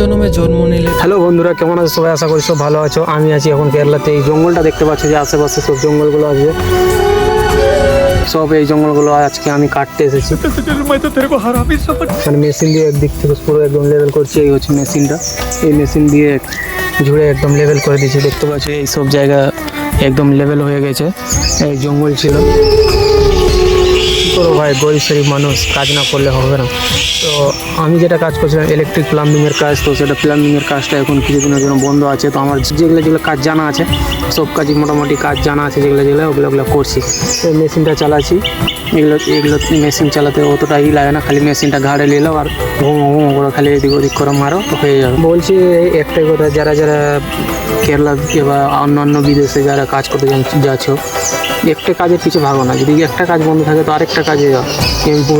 জন্মে জন্ম নিলে। হ্যালো বন্ধুরা কেমন আছো? সবাই আশা করি সব ভালো আছো। আমি আছি এখন কেরালাতে। এই জঙ্গলটা দেখতে পাচ্ছি যে আশেপাশে সব জঙ্গলগুলো আছে। সব এই জঙ্গলগুলো আজকে আমি কাটতে এসেছি। মানে মেশিন দিয়ে একদিক থেকে পুরো একদম লেভেল করছি। এই হচ্ছে মেশিনটা এই মেশিন দিয়ে ঝুড়ে একদম লেভেল করে দিয়েছি। দেখতে পাচ্ছি এই সব জায়গা একদম লেভেল হয়ে গেছে। এই জঙ্গল ছিল। কী করব ভাই, গরিব শরীফ মানুষ, কাজ না করলে হবে না। তো আমি যেটা কাজ করছিলাম ইলেকট্রিক প্লাম্বিংয়ের কাজ, তো সেটা প্লাম্বিংয়ের কাজটা এখন কিছুদিনের জন্য বন্ধ আছে। তো আমার যেগুলো যেগুলো কাজ জানা আছে, সব কাজই মোটামুটি কাজ জানা আছে, যেগুলো যেগুলো, ওগুলো ওগুলো করছি। তো মেশিনটা চালাচ্ছি। এগুলো এগুলো মেশিন চালাতে অতটা ই লাগে না, খালি মেশিনটা ঘাড়ে নিলো আর ঘুম ঘুম করে খালি এদিক ওদিক করে মারো হয়ে যাবে। বলছি একটাই কথা, যারা যারা কেরালা বা অন্য অন্য বিদেশে যারা কাজ করতে যাচ্ছ একটা কাজের পিছু ভাগো না। যদি একটা কাজ বন্ধ থাকে, তো আরেকটা কাজে যাও।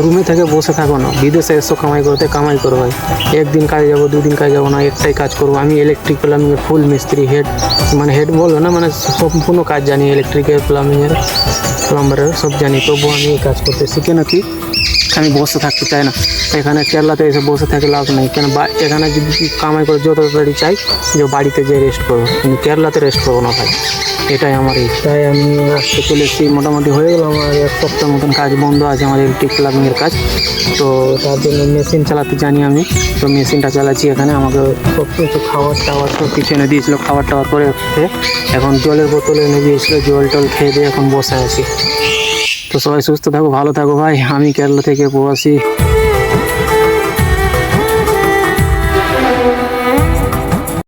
রুমে থেকে বসে থাকো না। বিদেশে এসো, কামাই করতে, কামাই করো ভাই। একদিন কাজে যাব, দুদিন কাজে যাব না, একটাই কাজ করব। আমি ইলেকট্রিক প্লামিংয়ের ফুল মিস্ত্রি হেড মানে হেড বলব না মানে সম্পূর্ণ কাজ জানি ইলেকট্রিকের প্লাম্বিংয়ের প্লাম্বারের সব জানি। তবুও আমি এই কাজ করতে শিখে নাকি আমি বসে থাকতে চাই না। এখানে কেরালাতে এসে বসে থাকে লাভ নেই। কেন এখানে যদি কামাই করে যত তাড়াতাড়ি চাই, যে বাড়িতে যেয়ে রেস্ট করব। কিন্তু কেরালাতে রেস্ট করব না ভাই। এটাই আমার ইচ্ছাই আমি আসতে চলে এসেছি মোটামুটি হয়ে গেল আমার এক সপ্তাহ মতন কাজ বন্ধ আছে আমার ইলেকট্রিক প্লাবিংয়ের কাজ। তো তার জন্য মেশিন চালাতে জানি আমি। তো মেশিনটা চালাচ্ছি এখানে। আমাকে সব কিছু খাবার টাবার সব কিছু এনে দিয়েছিলো। খাবার টাবার করে এখন জলের বোতল এনে দিয়েছিলো। জল টল খেয়ে দিয়ে এখন বসে আছি। তো সবাই সুস্থ থাকো ভালো থাকো ভাই। আমি কেরালা থেকে প্রবাসী।